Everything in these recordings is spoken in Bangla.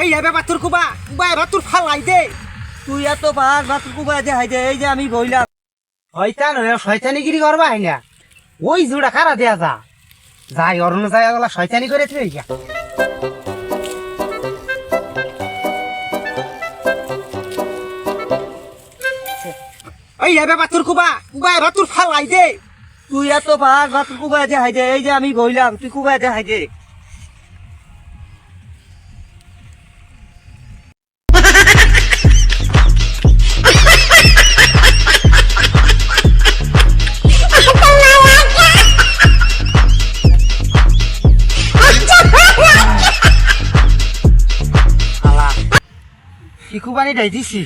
ওই এবে বাতুর কুবা কুবা এবার তোর ফালাই দে। তুই এত ভাগ ভাত কুবাই দে হাই দে এই যে আমি বইলাম। শয়তান হয়ে শয়তানিগিরি করবা হয় না ওই জোড়া খারা দেয়া যা? যাই অরুণ যায় ওগুলা শয়তানি করে তুই ওই এবে বাতুর কুবা কুবা এবার তোর ফালাই দে। তুই এত ভাগ ভাত কুবাই দে হাই দে এই যে আমি বইলাম তুই কুবাই দে হাই দে। শিকুবানি দাই দিছি।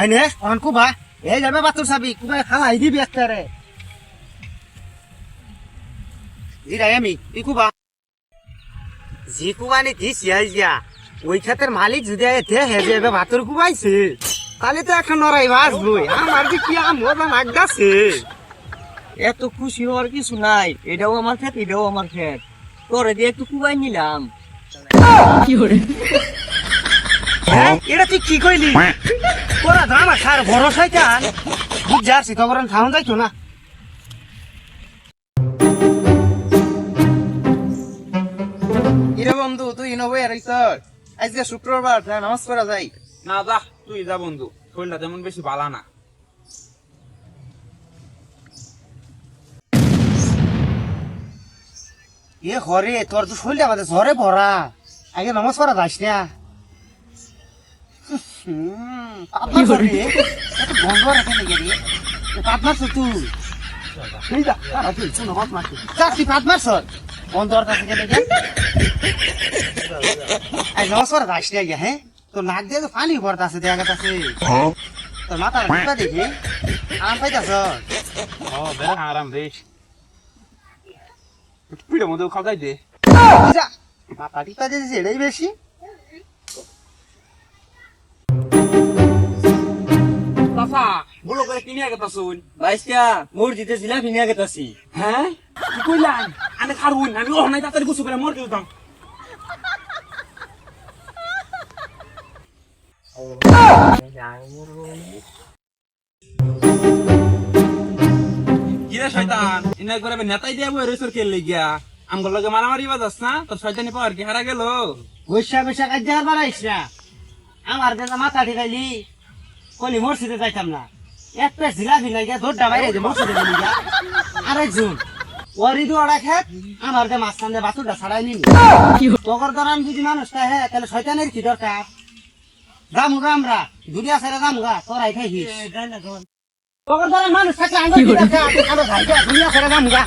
আইনে, অন কুবা। এই যাবে বাতুর চাবি কুবা খালাই দিবি একটারে জিরাই আমি তুই কুবা। জি কুবানি মালিক যদি এতে হেজে এবে ভাতর কুবাইছে, তাহলে তো একটা নরাই বাঁচবই আমার যে কি আমোদা নাগদাছে এত খুশি হওয়ার কিছু নাই। এটাও আমার ক্ষেত, এটাও আমার ক্ষেত। তোরে দিয়ে একটু কুবাই নিলাম। হ্যাঁ এটা তুই কি কইলি? তোরা দাম আসার ভরসাই চান বুঝ যাচ্ছি তখন খাওয়া যাইতো না। কিরে বন্ধু তুই ইনোভে এরাইছর আজকে শুক্রবার যা নামাজ পড়া যাই না যা তুই যা বন্ধু। শরীরটা তেমন বেশি বালা না। এ ঘরে তোর তো শরীরটা আমাদের ঝরে ভরা। আগে নমাজ করা যাস না গন্ধ রাখে নাকি রে? পাপ মারছ তুই তুই নমাজ মারছ। যা, তুই পাপ মারছ। গন্ধ রাখে নাকি রে? এই নমাজ করা যাস না আগে, হ্যাঁ? তোর নাক দিয়ে তো পানি ভরতাছে দেখা গেছে তোর মাথা টিপা দেখি আরাম পাইতাছ ও বেড়া আরাম রে পিড়ে মধ্যে খাওয়াই দে যা, মাথা টিপা দিয়েছে এটাই বেশি। চাচা বলো করে কিনে আগে শুন। বাইশটা মসজিদে ছিলাম ফিনিয়া গেতাছি হ্যাঁ কি কইলাম আমি খারবুন আমি ও নাই তাড়াতাড়ি গুছু করে মর দিতাম কিরে শয়তান? ইনা করে নেতাই দিয়া বই রইছর কে লাগিয়া। আমগর লগে মারামারি বাজাস না? তোর শয়তানি পাওয়ার কি হারা গেল? বৈশা বৈশা কাজ আর বাড়াইস না। আমার বেলা মাথা ঠিকাইলি, কলি মসজিদে যাইতাম না। এক প্লেট জিলাপি নাই গিয়া দৌড়টা বাইরে যে মসজিদে গেলি গিয়া আরেকজন ওরি তো ওরা খেত, আমার যে মাঝখান দিয়ে বাতুরটা ছাড়াই নিলি। তোর আমি যদি মানুষটা হ্যাঁ তাহলে শয়তানের কি দরকার? যামুগা আমরা, দুনিয়া ছেড়ে যামুগা তোরাই খাইছিস। তখন তোর মানুষ থাকলে ভাইটা দুনিয়া ছেড়ে যামুগা